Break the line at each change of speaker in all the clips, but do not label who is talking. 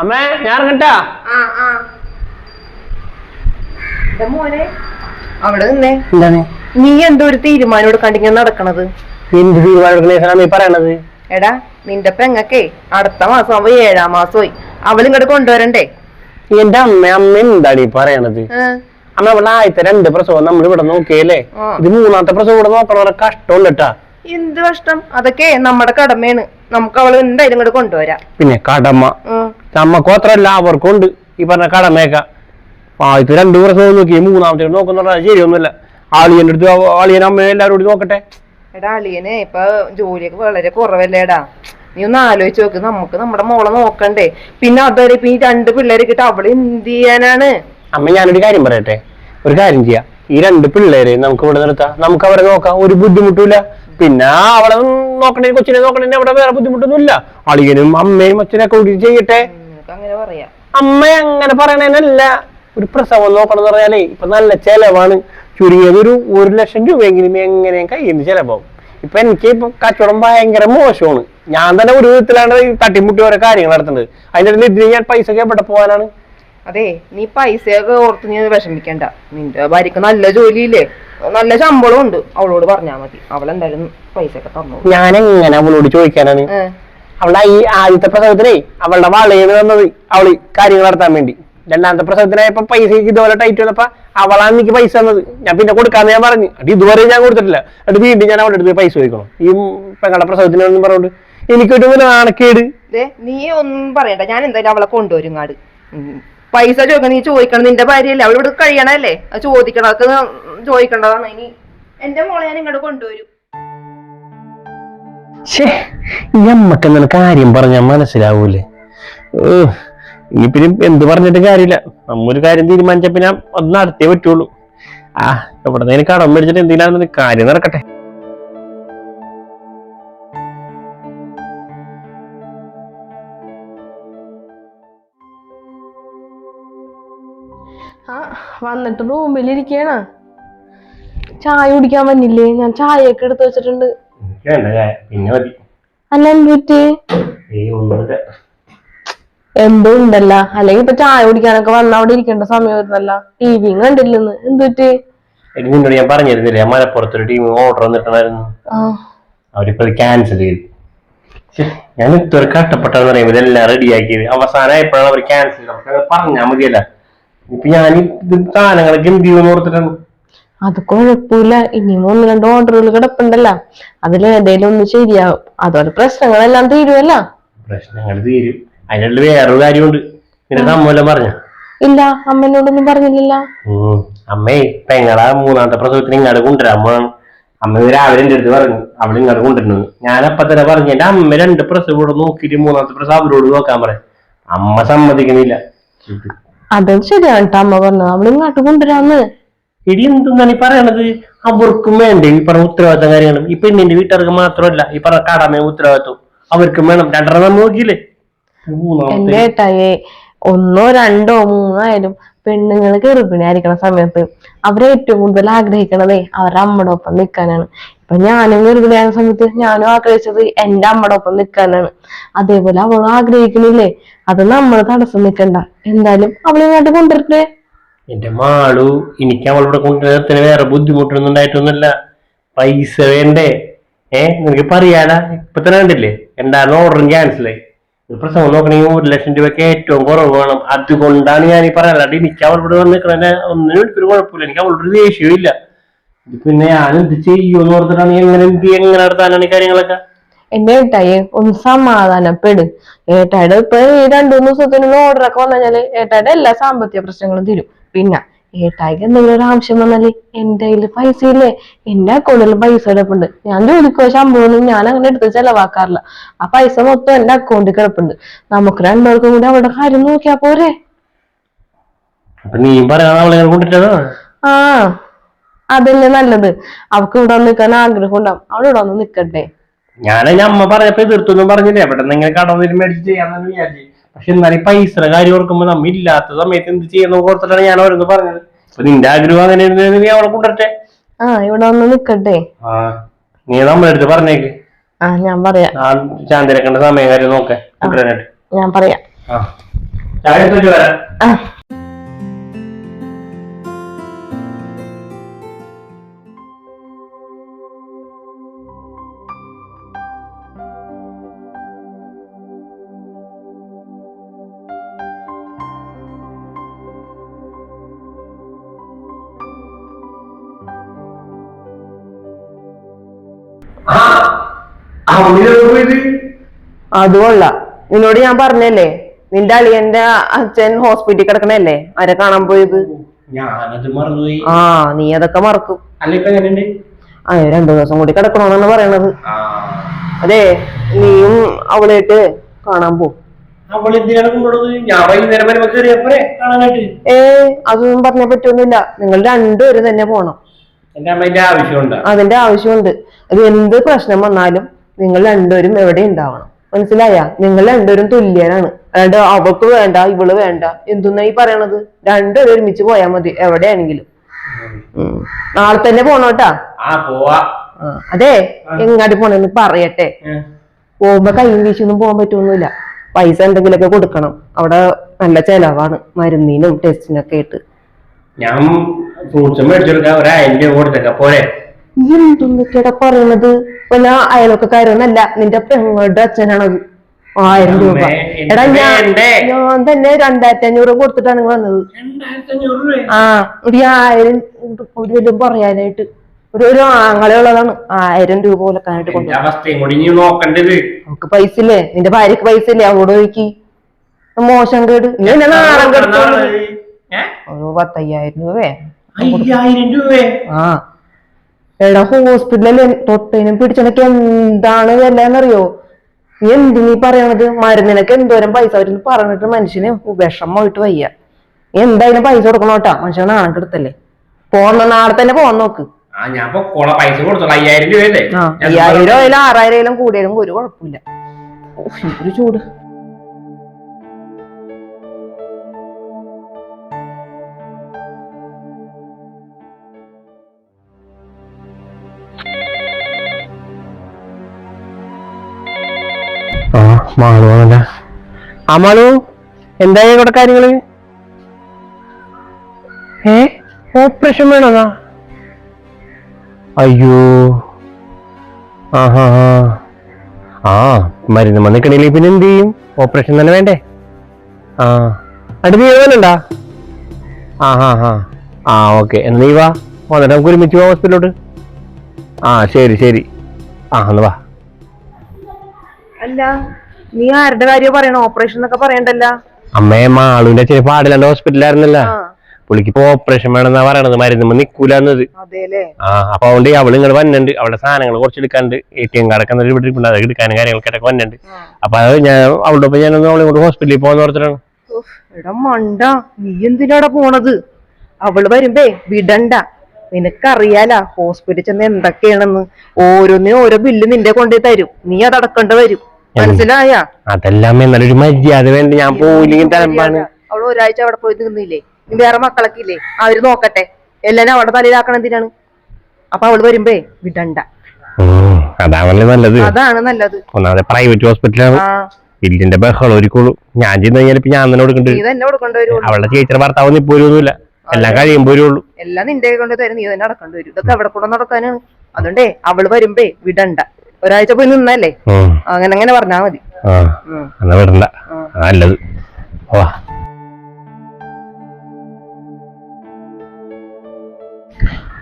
അമ്മേ ഞാൻ ഇറങ്ങട്ടാ?
ആ ആ. എന്റെ മോനെ? അവിടെ നിന്നേ.
എന്താണ്?
നീ എന്തോ ഒരു തീരുമാനം എടുക്കാണ്ടിങ്ങനെ നടക്കണത്?
എന്ത് തീരുമാനം പറയണത്?
എടാ നിന്റെ പെങ്ങക്കേ അടുത്ത മാസം അവ ഏഴാം മാസമായി. അവളിങ്ങോട്ട് കൊണ്ടുവരണ്ടേ?
എന്റെ അമ്മ അമ്മ എന്താണ് ഈ പറയണത്? അമ്മ ഇവിടെ ആദ്യത്തെ രണ്ട് പ്രസവം നമ്മൾ ഇവിടെ നോക്കിയല്ലേ? ഇത് മൂന്നാമത്തെ പ്രസവം ഇവിടെ നോക്കണ കഷ്ടമുണ്ട് കേട്ടാ
എന്ത് കഷ്ടം അതൊക്കെ നമ്മുടെ കടമയാണ്. നമുക്ക് അവൾ എന്തായാലും ഇങ്ങോട്ട് കൊണ്ടുവരാം.
പിന്നെ കടമ. നമ്മക്ക് മാത്രല്ല അവർക്കും ഉണ്ട് ഈ പറഞ്ഞ കടമയൊക്കെ. ആദ്യത്തെ രണ്ടു പ്രസവം നോക്കി മൂന്നാമത്തെ നോക്കുന്ന പറഞ്ഞാൽ ശരിയൊന്നുമില്ല. ആളിയന്റെ അടുത്ത് ആളിയൻ അമ്മ എല്ലാവരും നോക്കട്ടെ.
എടാ അളിയനെ ഇപ്പൊ ജോലിയൊക്കെ വളരെ കുറവല്ലേടാ നീ ഒന്ന് ആലോചിച്ച് നോക്ക് നമുക്ക് നമ്മുടെ മോളെ നോക്കണ്ടേ. പിന്നെ അതുവരെ ഇപ്പൊ ഈ രണ്ട് പിള്ളേരെ കിட்ட അവൾ എന്ത് ചെയ്യാനാണ്?
അമ്മ ഞാനൊരു കാര്യം പറയട്ടെ. ഒരു കാര്യം ചെയ്യാം. ഈ രണ്ട് പിള്ളേരെ നമുക്ക് ഇവിടെ നിർത്താം. നമുക്ക് അവരെ നോക്കാം. ഒരു ബുദ്ധിമുട്ടില്ല പിന്നെ അവളെ നോക്കണേ കൊച്ചിനെ നോക്കണേ അവിടെ വേറെ ബുദ്ധിമുട്ടൊന്നുമില്ല. അളിയനും അമ്മയും അച്ഛനൊക്കെ കൂടി ചെയ്യട്ടെ.
അങ്ങനെ പറയാം.
അമ്മ അങ്ങനെ പറയണേനല്ല. ഒരു പ്രസവം നോക്കണം എന്ന് പറഞ്ഞാലേ ഇപ്പൊ നല്ല ചെലവാണ്. ചുരുങ്ങിയത് ഒരു ഒരു ലക്ഷം രൂപയെങ്കിലും എങ്ങനെയും കയ്യിൽ നിന്ന് ചെലവാകും. ഇപ്പൊ എനിക്ക് ഇപ്പൊ കച്ചവടം ഭയങ്കര മോശമാണ്. ഞാൻ തന്നെ ഒരു വിധത്തിലാണ് തട്ടിമുട്ടി ഓരോ കാര്യങ്ങൾ നടത്തുന്നത്. അതിന്റെ ഇടയിൽ ഇതിന് ഞാൻ പൈസ ഒക്കെ എവിടെ പോകാനാണ്?
അതെ നീ പൈസയൊക്കെ ഓർത്ത് നീ വിഷമിക്കണ്ട. നിന്റെ ഭാര്യക്ക് നല്ല ജോലിയില്ലേ? നല്ല ശമ്പളം ഉണ്ട്. അവളോട് പറഞ്ഞാ മതി. അവളെന്തായാലും പൈസ ഒക്കെ തന്നു
ഞാൻ എങ്ങനെ അവളോട് ചോദിക്കാനാണ്? അവളെ ഈ ആദ്യത്തെ പ്രസവത്തിനേ അവളുടെ വളയിൽ വന്നത്. അവൾ കാര്യങ്ങൾ നടത്താൻ വേണ്ടി. രണ്ടാമത്തെ പ്രസവത്തിനായപ്പോ പൈസ ഇതുപോലെ ടൈറ്റ് വന്നപ്പോ അവളാണ് എനിക്ക് പൈസ തന്നത്. ഞാൻ പിന്നെ കൊടുക്കാന്ന് ഞാൻ പറഞ്ഞു. അത് ഇതുവരെ ഞാൻ കൊടുത്തിട്ടില്ല. അത് വീണ്ടും ഞാൻ അവളുടെ അടുത്ത് പൈസ ചോദിക്കണം. ഈ പെങ്ങളുടെ പ്രസവത്തിനൊന്നും പറഞ്ഞോണ്ട്. എനിക്കൊരു നാണക്കേട്.
നീ ഒന്നും പറയണ്ട. ഞാൻ എന്തായാലും അവളെ കൊണ്ടുവരും ഉം. പൈസ ചോദിക്കണം നീ ചോദിക്കണം നിന്റെ ഭാര്യയല്ലേ? ഇവിടെ കഴിയണല്ലേ അത് ചോദിക്കണം അതൊക്കെ ചോദിക്കേണ്ടതാണ്. ഇനി എന്റെ മോളെ ഞാൻ ഇങ്ങോട്ട് കൊണ്ടുവരും.
ഈ അമ്മയ്ക്ക് കാര്യം പറഞ്ഞാൽ മനസ്സിലാവൂലേ? ഇനി പിന്നെ എന്ത് പറഞ്ഞിട്ട് കാര്യമില്ല. നമ്മൊരു കാര്യം തീരുമാനിച്ച പിന്നെ അത് നടത്തിയേ പറ്റുള്ളൂ. ആ എവിടെ നിന്ന് കടം മേടിച്ചിട്ട് എന്തിനാണെന്ന് കാര്യം നടക്കട്ടെ.
വന്നിട്ട് റൂമിലിരിക്കണ. ചായ കുടിക്കാൻ വന്നില്ലേ? ഞാൻ ചായയൊക്കെ എടുത്ത് വെച്ചിട്ടുണ്ട്.
പിന്നെ മതി.
അല്ല എന്ത് പറ്റി?
ഏയ് ഒന്നുമില്ല.
എന്തോ ഉണ്ടല്ല. അല്ലെങ്കിൽ ഇപ്പൊ ചായ കുടിക്കാനൊക്കെ വന്ന അവിടെ ഇരിക്കേണ്ട സമയമായിരുന്നല്ല. ടി ടിവി കണ്ടില്ലെന്ന്.
എന്തുപറ്റി നിന്നോട് ഞാൻ പറഞ്ഞിരുന്നില്ലേ? മലപ്പുറത്തൊരു ടീം ഓർഡർ വന്നിട്ടുണ്ടായിരുന്നു.
അവരിപ്പത്
അവരിപ്പോ ക്യാൻസൽ ചെയ്തു. ഞാൻ ഇത്ര കഷ്ടപ്പെട്ടെന്ന് പറയുമ്പോൾ ഇതെല്ലാം റെഡിയാക്കിയത് അവസാനമായപ്പോഴാണ് അവർ ക്യാൻസൽ ചെയ്തത്. പറഞ്ഞാൽ മതിയല്ല. ഇപ്പൊ ഞാൻ ഇത് സാധനങ്ങളൊക്കെ എന്ത് ചെയ്യുമെന്ന് ഓർത്തിട്ടാണ്.
അത് കുഴപ്പമില്ല. ഇനിയും ഒന്ന് രണ്ട് ഓർഡറുകൾ കിടപ്പുണ്ടല്ല. അതിൽ ഏതെങ്കിലും ഒന്ന് ശരിയാവും. അതോടെ പ്രശ്നങ്ങളെല്ലാം തീരുമല്ല
പ്രശ്നങ്ങൾ തീരും. അതിനുള്ള വേറൊരു കാര്യമുണ്ട്. പിന്നെ സമ്മൂലം പറഞ്ഞ?
ഇല്ല അമ്മനോടൊന്നും പറഞ്ഞില്ല
അമ്മേ പെങ്ങളെ മൂന്നാമത്തെ പ്രസവത്തിന് ഇങ്ങോട്ട് കൊണ്ടുവരാൻ പോകണം അമ്മ രാവിലെ എന്റെ അടുത്ത് പറഞ്ഞു. അവൾ ഇങ്ങോട്ട് കൊണ്ടുവരുന്നു ഞാൻ അപ്പൊ തന്നെ പറഞ്ഞു. എന്റെ അമ്മ രണ്ട് പ്രസവം ഇവിടെ നോക്കിട്ട് മൂന്നാമത്തെ പ്രസവം അവരോട് നോക്കാൻ പറയാം. അമ്മ സമ്മതിക്കുന്നില്ല.
അത് ശരിയാണ് കേട്ടോ അമ്മ പറഞ്ഞത്. അവൾ ഇങ്ങോട്ട് കൊണ്ടുവരാന്ന്.
എടി എന്തെന്നാണ് ഈ പറയണത്? അവർക്കും വേണ്ടേ? ഈ പറഞ്ഞ ഉത്തരവാദിത്തം കാര്യങ്ങളും. ഈ പെണ്ണിന്റെ വീട്ടുകാർക്ക് മാത്രമല്ല ഈ പറഞ്ഞ കടമേ ഉത്തരവാദിത്വം അവർക്കും വേണം. രണ്ടര നമ്മൾ നോക്കിയില്ലേ?
എന്റെ ഏട്ടായേ ഒന്നോ രണ്ടോ മൂന്നോ ആയാലും പെണ്ണുങ്ങൾ ഗർഭിണിയായിരിക്കണ സമയത്ത് അവരെ ഏറ്റവും കൂടുതൽ ആഗ്രഹിക്കണതേ അവരുടെ അമ്മയുടെ ഒപ്പം നിൽക്കാനാണ്. ഇപ്പൊ ഞാനും ഗർഭിണിയായ സമയത്ത് ഞാനും ആഗ്രഹിച്ചത് എന്റെ അമ്മയുടെ ഒപ്പം നിൽക്കാനാണ്. അതേപോലെ അവളും ആഗ്രഹിക്കണില്ലേ? അത് നമ്മൾ തടസ്സം നിൽക്കണ്ട എന്തായാലും അവളെ ഇങ്ങോട്ട് കൊണ്ടുവരട്ടെ.
എന്റെ മാളു എനിക്ക് അവളോട് കൊണ്ടുവരത്തിന് വേറെ ബുദ്ധിമുട്ടൊന്നും ഉണ്ടായിട്ടൊന്നുമില്ല. പൈസ വേണ്ടേ? ഏ നിനക്ക് പറയാടാ ഇപ്പൊ തന്നെ കണ്ടില്ലേ? എന്തായിരുന്നു ഓർഡറും ക്യാൻസലായി ഒരു പ്രസവം നോക്കണമെങ്കിൽ ഒരു ലക്ഷം രൂപയ്ക്ക് ഏറ്റവും കുറവ് വേണം. അതുകൊണ്ടാണ് ഞാൻ ഈ പറയാനുള്ളത് എനിക്ക് അവളോട് വന്ന് നിൽക്കണ ഒന്നിനും എനിക്കൊരു കുഴപ്പമില്ല. എനിക്ക് അവളോട് ദേഷ്യവും ഇല്ല പിന്നെ ഞാൻ എന്ത് ചെയ്യുമെന്ന് ഓർത്തിട്ടാണ് എങ്ങനെ എന്ത് എങ്ങനെ നടത്താനാണ് ഈ കാര്യങ്ങളൊക്കെ?
എന്റെ ഏട്ടായി ഒന്ന് സമാധാനപ്പെട്. ഏട്ടായുടെ ഇപ്പൊ ഈ രണ്ടു മൂന്ന് ദിവസത്തിന് ഓർഡർ ഒക്കെ വന്നു കഴിഞ്ഞാൽ ഏട്ടായുടെ എല്ലാ സാമ്പത്തിക പ്രശ്നങ്ങളും തീരും. പിന്നെ ഏട്ടായിക്ക് എന്തെങ്കിലും ഒരു ആവശ്യം വന്നാൽ എന്റെ കയ്യിൽ പൈസ ഇല്ലേ? എന്റെ അക്കൗണ്ടിൽ പൈസ കിടപ്പുണ്ട്. ഞാൻ ജോലിക്കോ ശമ്പളമൊന്നും ഞാൻ അങ്ങനെ എടുത്ത് ചെലവാക്കാറില്ല. ആ പൈസ മൊത്തം എന്റെ അക്കൗണ്ടിൽ കിടപ്പുണ്ട്. നമുക്ക് രണ്ടുപേർക്കും കൂടി അവളുടെ കാര്യം നോക്കിയാ പോരെ?
നീ
ആ അതല്ലേ നല്ലത്. അവക്ക് ഇവിടെ നിൽക്കാൻ ആഗ്രഹം ഉണ്ടാവും. അവളിവിടെ വന്ന് നിക്കട്ടെ
ഞാൻ അമ്മ പറഞ്ഞപ്പോ എതിർത്തൊന്നും പറഞ്ഞില്ല. എവിടെ ഇങ്ങനെ കടം വരും മേടിച്ച് ചെയ്യാന്നു വിചാരിച്ചു. പക്ഷെ എന്നാലും പൈസ പൈസയുടെ കാര്യം ഓർക്കുമ്പോ നമ്മ ഇല്ലാത്ത സമയത്ത് എന്ത് ചെയ്യുന്ന ഓർത്തിട്ടാണ് ഞാൻ ഓരോന്ന് പറഞ്ഞത്. അപ്പൊ നിന്റെ ആഗ്രഹം അങ്ങനെ നീ അവളെ കൊണ്ടുവരട്ടെ?
ആ ഇവിടെ വന്ന് നിക്കട്ടെ.
ആ നീ നമ്മളെ അടുത്ത് പറഞ്ഞേക്ക്.
ആ ഞാൻ പറയാം.
ആ ചാന്തിരക്കണ്ട സമയം കാര്യം നോക്കേ.
ഞാൻ പറയാം.
ആ. ചായ വരാം.
ആ.
ആ ആ ഉള്ളിലോട്ട് പോയത്
അത് കൊള്ളാം നിന്നോട് ഞാൻ പറഞ്ഞല്ലേ നിന്റെ അളിയന്റെ അച്ഛൻ ഹോസ്പിറ്റലിൽ കിടക്കണല്ലേ? ആരെ കാണാൻ പോയത്? ആ നീ അതൊക്കെ മറക്കും. ആ രണ്ടു ദിവസം കൂടി കിടക്കണോന്നാണ് പറയണത്. അതെ നീയും അവളായിട്ട് കാണാൻ പോ. ഏ അതൊന്നും പറഞ്ഞ പറ്റൊന്നുമില്ല. നിങ്ങൾ രണ്ടുപേരും തന്നെ പോണം. അതിന്റെ ആവശ്യമുണ്ട്. അത് എന്ത് പ്രശ്നം വന്നാലും നിങ്ങൾ രണ്ടുപേരും എവിടെ ഉണ്ടാവണം? മനസ്സിലായ? നിങ്ങൾ രണ്ടുപേരും തുല്യരാണ്. അതായത് അവൾക്ക് വേണ്ട ഇവൾ വേണ്ട. എന്തുന്നാ ഈ പറയണത്? രണ്ടുപേരും ഒരുമിച്ച് പോയാൽ മതി എവിടെയാണെങ്കിലും. നാളെ തന്നെ പോണോട്ടാ അതെ. എങ്ങാട്ട് പോണെന്ന് പറയട്ടെ. പോകുമ്പോ കൈ വീശൊന്നും പോകാൻ പറ്റൊന്നുമില്ല. പൈസ എന്തെങ്കിലുമൊക്കെ കൊടുക്കണം. അവിടെ നല്ല ചെലവാണ് മരുന്നിനും ടെസ്റ്റിനൊക്കെ ആയിട്ട്.
ഞാൻ ഫ്രൂട്ട്സ് മേടിച്ചെടുക്കാൻ ഒരായിരം രൂപ കൊടുത്തേക്ക. പോരെ.
നീ എന്തൊക്കെയാ പറയണത്? പിന്നെ അയലൊക്കെക്കാരൊന്നല്ല നിന്റെ പെങ്ങളുടെ അച്ഛനാണത് ആയിരം രൂപ. എടാ ഞാൻ ഞാൻ തന്നെ രണ്ടായിരത്തി അഞ്ഞൂറ് കൊടുത്തിട്ടാണ് നിങ്ങൾ വന്നത്.
രൂപ
ആ ഒരു ആയിരം ഒരു വല്ലതും പറയാനായിട്ട്. ഒരു ഒരു ആങ്ങളെ ഉള്ളതാണ് ആയിരം രൂപ കൊടുക്കാനായിട്ട് കൊണ്ടുപോകും നമുക്ക് പൈസ ഇല്ലേ നിന്റെ ഭാര്യക്ക് പൈസ ഇല്ലേ അവളോട് ചോദിക്കി. മോശം കേട്. നീ എന്നെ നാണം കെടുത്തു? ഒരു പത്തയ്യായിരം രൂപയെ
അയ്യായിരം രൂപയെ
ആ. എടാ ഹോസ്പിറ്റലിൽ തൊട്ടതിനും പിടിച്ചനക്ക് എന്താണ് വില എന്നറിയോ നീ എന്ത് നീ പറയണത്? മരുന്നിനൊക്കെ എന്തോരം പൈസ വരുന്നു പറഞ്ഞിട്ട് മനുഷ്യന് വിഷമമായിട്ട് വയ്യ. നീ എന്തായാലും പൈസ കൊടുക്കണോട്ടാ മനുഷ്യനെ നാണം കെടുത്തല്ലേ പോന്ന നാളെ തന്നെ പോകാൻ നോക്ക്.
ആ ഞാൻ പൊക്കോളാം പൈസ കൊടുത്തോളാം. അയ്യായിരം രൂപയല്ലേ?
അയ്യായിരം ആയാലും ആറായിരം ആയാലും കൂടിയാലും ഒരു കുഴപ്പമില്ല. ഒരു എന്തൊരു ചൂട്.
മാളു ആണല്ല? ആ മാളു എന്തായി ഇവിടെ കാര്യങ്ങൾ? ഏ ഓപ്പറേഷൻ വേണമെന്നാ അയ്യോ. ആ ഹാ. ഹാ ആ മരുന്ന് വന്നിട്ടുണ്ടെങ്കിൽ പിന്നെ എന്ത് ചെയ്യും? ഓപ്പറേഷൻ തന്നെ വേണ്ടേ? ആ. അടുത്ത് തീരുമാനമുണ്ടാ ആ ഹാ ഹാ. ആ ഓക്കെ. എന്നാ നീ വാ. വന്നിട്ട് നമുക്ക് ഒരുമിച്ച് പോവാം ഹോസ്പിറ്റലോട്ട് ആ ശരി ശരി. ആ ഒന്ന് വാ.
അല്ല. നീ ആരുടെ കാര്യം പറയണ? ഓപ്പറേഷൻ എന്നൊക്കെ പറയണ്ടല്ല?
അമ്മേ മാളുവിന്റെ ചെറിയ പാടില്ലാണ്ട് ഹോസ്പിറ്റലായിരുന്നല്ല പുള്ളിക്ക് ഇപ്പൊ ഓപ്പറേഷൻ വേണമെന്നാ പറയണത് മരുന്ന് നിക്കൂലെന്നത് ആ അപ്പൊ അതുകൊണ്ട് അവൾ ഇങ്ങോട്ട് വന്നിട്ടുണ്ട്. അവളുടെ സാധനങ്ങൾ കുറച്ച് എടുക്കാണ്ട് എ ടി എം കാർഡൊക്കെ എന്നിട്ട് ഇരിപ്പുണ്ട്. അത് എടുക്കാനും കാര്യങ്ങൾക്കൊക്കെ വന്നിട്ടുണ്ട്. അപ്പൊ അത് ഞാൻ അവളുടെ ഒപ്പം ഞാനൊന്ന് അവളെ കൊണ്ട് ഹോസ്പിറ്റലിൽ പോകാന്ന് ഓർത്തിട്ടാണ്.
എടാ മണ്ട. നീ എന്തിനാടാ പോണത്? അവൾ വരുമ്പേ വിടണ്ട. നിനക്കറിയാല ഹോസ്പിറ്റലിൽ ചെന്ന് എന്തൊക്കെയാണെന്ന്. ഓരോന്നിനും ഓരോ ബില്ല് നിന്റെ കൊണ്ടേ തരും. നീ അതടക്കേണ്ട വരും. മനസ്സിലായ?
അതെല്ലാം എന്നാലും ഒരു മര്യാദ വേണ്ട ഞാൻ പോയില്ലെങ്കിൽ തരമ്പാണ്
അവൾ ഒരാഴ്ച അവിടെ പോയി നിന്നില്ലേ? വേറെ മക്കളൊക്കെ ഇല്ലേ? അവർ നോക്കട്ടെ. എല്ലാരും അവിടെ തലയിലാക്കണം എന്തിനാണ്? അപ്പൊ അവൾ വരുമ്പേ വിടണ്ട.
അതാണല്ലേ നല്ലത്.
അതാണ് നല്ലത്.
ഒന്നാമതെ പ്രൈവറ്റ് ഹോസ്പിറ്റലാണ് ബില്ലിന്റെ ബഹളം ഒരുക്കുള്ളൂ. ഞാൻ ചെയ്യുന്ന കഴിഞ്ഞാൽ ഇപ്പൊ ഞാൻ തന്നെ കൊടുക്കണ്ട്
നീ തന്നെ കൊടുക്കേണ്ടി വരും
അവളുടെ ചേച്ചിയുടെ ഭർത്താവ് ഇപ്പൊ വരുമൊന്നുമില്ല എല്ലാം കഴിയുമ്പോ വരുള്ളൂ.
എല്ലാം നിന്റെ കൊണ്ട് തരും. നീ തന്നെ നടക്കേണ്ടി വരും. ഇതൊക്കെ അവിടെ കൂടെ നടക്കാനാണ്? അതുകൊണ്ടേ അവൾ വരുമ്പേ വിടണ്ട. ഒരാഴ്ച പോയി നിന്നല്ലേ? അങ്ങനെ അങ്ങനെ പറഞ്ഞാ മതി.
എന്നാ വിടണ്ട. നല്ലത്. വാ.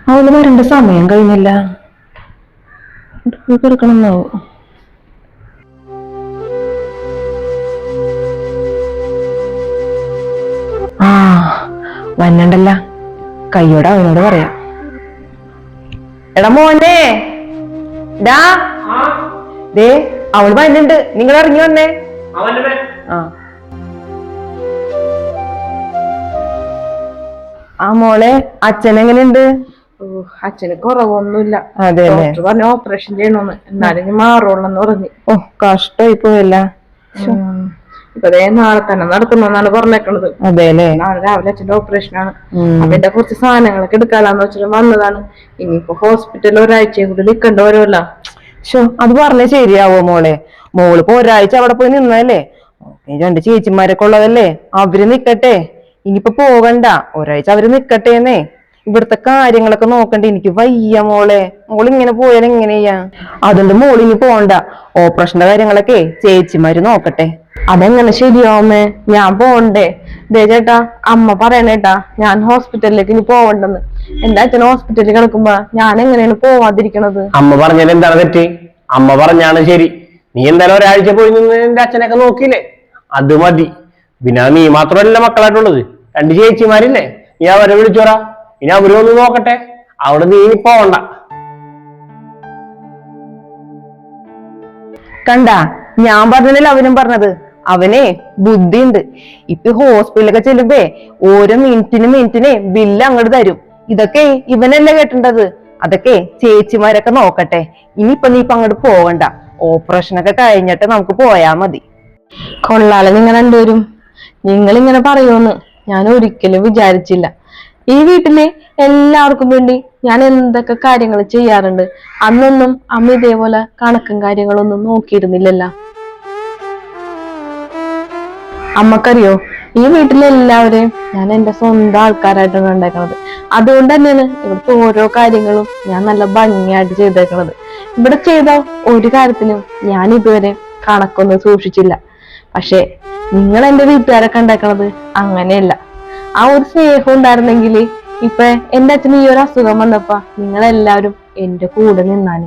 അവൾ വരേണ്ട സമയം കഴിഞ്ഞില്ല. കിടക്കണമെന്നാവും? ആ വന്നണ്ടല്ല. കയ്യോടെ അവനോട് പറയാം.
എടാ മോനെ ഡാ ദേ അവൾ വരുന്നുണ്ട് നിങ്ങൾ ഇറങ്ങി വന്നേ. ആ. ആ മോളെ അച്ഛൻ എങ്ങനെയുണ്ട്?
അച്ഛന് കുറവൊന്നുമില്ല. ഡോക്ടർ പറഞ്ഞു ഓപ്പറേഷൻ ചെയ്യണമെന്ന് എന്നാലും മാറുള്ളെന്ന് പറഞ്ഞു.
ഓ കഷ്ടായി പോയല്ല?
ഇപ്പൊ നാളെ തന്നെ നടക്കണമെന്നാണ് പറഞ്ഞേക്കണത് നാളെ രാവിലെ അച്ഛന്റെ ഓപ്പറേഷൻ ആണ്.
അതിന്റെ
അപ്പൊ എന്റെ കുറച്ച് സാധനങ്ങളൊക്കെ എടുക്കാലാന്ന് വെച്ചിട്ട് വന്നതാണ്. ഇനിയിപ്പോ ഹോസ്പിറ്റലിൽ ഒരാഴ്ചയും കൂടി നിക്കണ്ട ഓരോല്ല.
ശോ അത് പറഞ്ഞ ശരിയാവോ മോളെ? മോൾ ഇപ്പൊ ഒരാഴ്ച അവിടെ പോയി നിന്നല്ലേ രണ്ട് ചേച്ചിമാരൊക്കെ ഉള്ളതല്ലേ? അവർ നിക്കട്ടെ. ഇനിയിപ്പൊ പോകണ്ട. ഒരാഴ്ച അവർ നിക്കട്ടേന്നേ ഇവിടുത്തെ കാര്യങ്ങളൊക്കെ നോക്കണ്ട? എനിക്ക് വയ്യ മോളെ. മോൾ ഇങ്ങനെ പോയാൽ എങ്ങനെയാ? അതുകൊണ്ട് മോളിനി പോണ്ട. ഓപ്പറേഷന്റെ കാര്യങ്ങളൊക്കെ ചേച്ചിമാര് നോക്കട്ടെ.
അതെങ്ങനെ ശരിയാവുമേ ഞാൻ പോണ്ടേ. ദേ ചേട്ടാ അമ്മ പറയണേട്ടാ ഞാൻ ഹോസ്പിറ്റലിലേക്ക് ഇനി പോവണ്ടെന്ന്. എന്റെ അച്ഛൻ ഹോസ്പിറ്റലിൽ കിടക്കുമ്പോ ഞാൻ എങ്ങനെയാണ് പോവാതിരിക്കണത്?
അമ്മ പറഞ്ഞാൽ എന്താണ് തെറ്റ്? അമ്മ പറഞ്ഞാണ് ശരി. നീ എന്തായാലും ഒരാഴ്ച പോയി നിന്ന് എന്റെ അച്ഛനൊക്കെ നോക്കിയില്ലേ? അത് മതി. പിന്നെ നീ മാത്രമല്ല മക്കളായിട്ടുള്ളത്. രണ്ട് ചേച്ചിമാരില്ലേ? നീ അവരെ വിളിച്ചോറ ഇനി അവരും ഒന്ന് നോക്കട്ടെ. അവിടെ നീ ഇനി പോവണ്ട.
കണ്ട ഞാൻ പറഞ്ഞതല്ല അവനും പറഞ്ഞത്. അവനെ ബുദ്ധിയുണ്ട്. ഇപ്പൊ ഹോസ്പിറ്റലൊക്കെ ചെല്ലുമ്പേ ഓരോ മിനിറ്റിന് മിനിറ്റിനെ ബില്ല് അങ്ങോട്ട് തരും. ഇതൊക്കെ ഇവനല്ലേ കേട്ടേണ്ടത്? അതൊക്കെ ചേച്ചിമാരൊക്കെ നോക്കട്ടെ. ഇനിയിപ്പൊ നീ ഇപ്പൊ അങ്ങോട്ട് പോകണ്ട ഓപ്പറേഷനൊക്കെ കഴിഞ്ഞിട്ട് നമുക്ക് പോയാ മതി.
കൊള്ളാലെ നിങ്ങൾ രണ്ടുപേരും. നിങ്ങൾ ഇങ്ങനെ പറയുമെന്ന് ഞാൻ ഒരിക്കലും വിചാരിച്ചില്ല. ഈ വീട്ടിലെ എല്ലാവർക്കും വേണ്ടി ഞാൻ എന്തൊക്കെ കാര്യങ്ങൾ ചെയ്യാറുണ്ട്? അന്നൊന്നും അമ്മ ഇതേപോലെ കണക്കും കാര്യങ്ങളൊന്നും നോക്കിയിരുന്നില്ലല്ലോ. അമ്മക്കറിയോ ഈ വീട്ടിലെ എല്ലാവരെയും ഞാൻ എന്റെ സ്വന്തം ആൾക്കാരായിട്ടാണ് ഉണ്ടാക്കുന്നത് അതുകൊണ്ട് തന്നെയാണ് ഇവിടുത്തെ ഓരോ കാര്യങ്ങളും ഞാൻ നല്ല ഭംഗിയായിട്ട് ചെയ്തേക്കുന്നത് ഇവിടെ ചെയ്ത ഒരു കാര്യത്തിനും ഞാൻ ഇതുവരെ കണക്കൊന്നും സൂക്ഷിച്ചില്ല. പക്ഷേ നിങ്ങൾ എന്റെ വീട്ടുകാരൊക്കെ ഉണ്ടാക്കുന്നത് അങ്ങനെയല്ല. ആ ഒരു സ്നേഹം ഉണ്ടായിരുന്നെങ്കിൽ ഇപ്പൊ എന്റെ അച്ഛന് ഈ ഒരു അസുഖം വന്നപ്പോ നിങ്ങളെല്ലാവരും എന്റെ കൂടെ നിന്നാന്.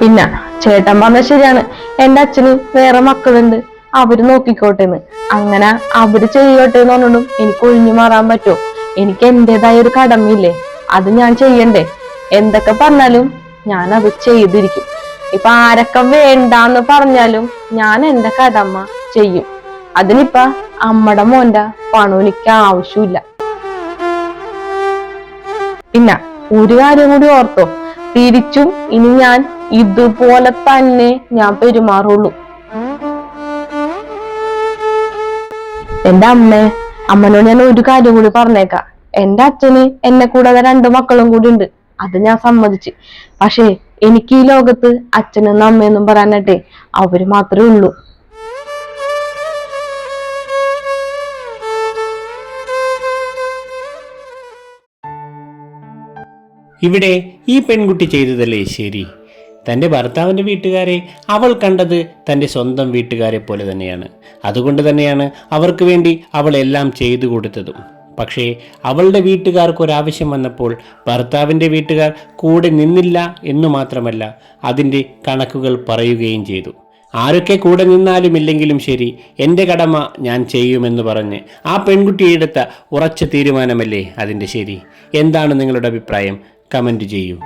പിന്നെ ചേട്ടൻ പറഞ്ഞ ശരിയാണ്. എന്റെ അച്ഛന് വേറെ മക്കളുണ്ട്. അവർ നോക്കിക്കോട്ടെ എന്ന് അങ്ങനെ അവർ ചെയ്യോട്ടെ എന്ന് പറഞ്ഞു എനിക്ക് ഒഴിഞ്ഞു മാറാൻ പറ്റുമോ എനിക്ക് എന്റേതായ ഒരു കടമയില്ലേ? അത് ഞാൻ ചെയ്യണ്ടേ? എന്തൊക്കെ പറഞ്ഞാലും ഞാൻ അത് ചെയ്തിരിക്കും. ഇപ്പൊ ആരൊക്കെ വേണ്ടാന്ന് പറഞ്ഞാലും ഞാൻ എന്റെ കടമ ചെയ്യും. അതിനിപ്പ അമ്മടെ മോന്റെ പണം എനിക്ക് ആവശ്യമില്ല. പിന്ന ഒരു കാര്യം കൂടി ഓർത്തോ. തിരിച്ചും ഇനി ഞാൻ ഇതുപോലെ തന്നെ ഞാൻ പെരുമാറുള്ളൂ. എന്റെ അമ്മ അമ്മനോട് ഞാൻ ഒരു കാര്യം കൂടി പറഞ്ഞേക്കാം. എന്റെ അച്ഛന് എന്നെ കൂടാതെ രണ്ട് മക്കളും കൂടി ഉണ്ട്. അത് ഞാൻ സമ്മതിച്ച്. പക്ഷേ എനിക്ക് ഈ ലോകത്ത് അച്ഛനെന്നും അമ്മയെന്നും പറയാനായിട്ടേ അവർ മാത്രമേ ഉള്ളൂ.
ഇവിടെ ഈ പെൺകുട്ടി ചെയ്തതല്ലേ ശരി? തന്റെ ഭർത്താവിന്റെ വീട്ടുകാരെ അവൾ കണ്ടത് തന്റെ സ്വന്തം വീട്ടുകാരെ പോലെ തന്നെയാണ്. അതുകൊണ്ട് തന്നെയാണ് അവർക്ക് വേണ്ടി അവൾ എല്ലാം ചെയ്തു കൊടുത്തതും. പക്ഷേ അവളുടെ വീട്ടുകാർക്ക് ഒരാവശ്യം വന്നപ്പോൾ ഭർത്താവിന്റെ വീട്ടുകാർ കൂടെ നിന്നില്ല എന്നു മാത്രമല്ല അതിന്റെ കണക്കുകൾ പറയുകയും ചെയ്തു. ആരൊക്കെ കൂടെ നിന്നാലും ഇല്ലെങ്കിലും ശരി എന്റെ കടമ ഞാൻ ചെയ്യുമെന്ന് പറഞ്ഞ് ആ പെൺകുട്ടിയെടുത്ത ഉറച്ച തീരുമാനമല്ലേ അതിന്റെ ശരി? എന്താണ് നിങ്ങളുടെ അഭിപ്രായം? കമന്റ് ചെയ്യൂ.